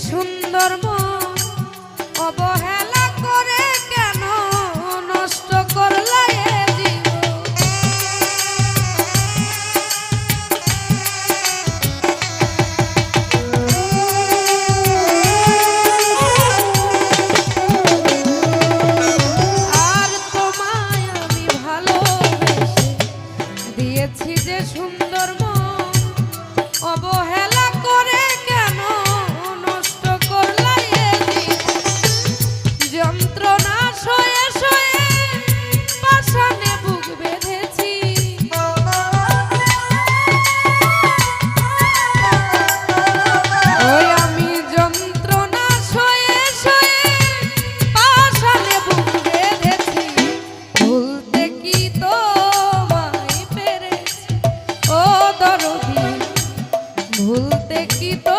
সুন্দর মন অবহেলা ভুলতে কি তো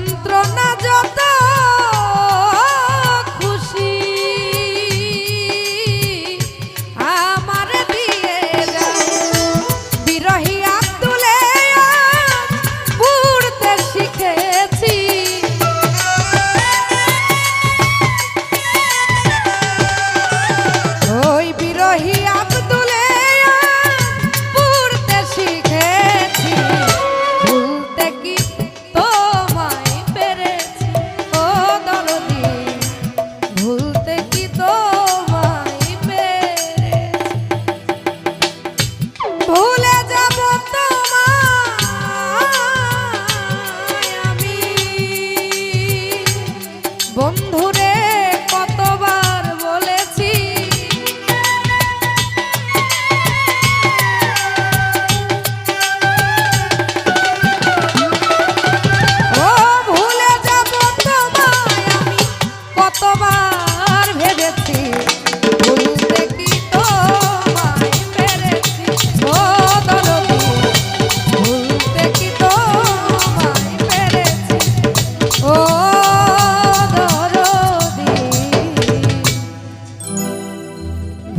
যন্ত্রণা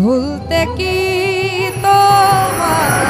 ভুলতে কি তোমার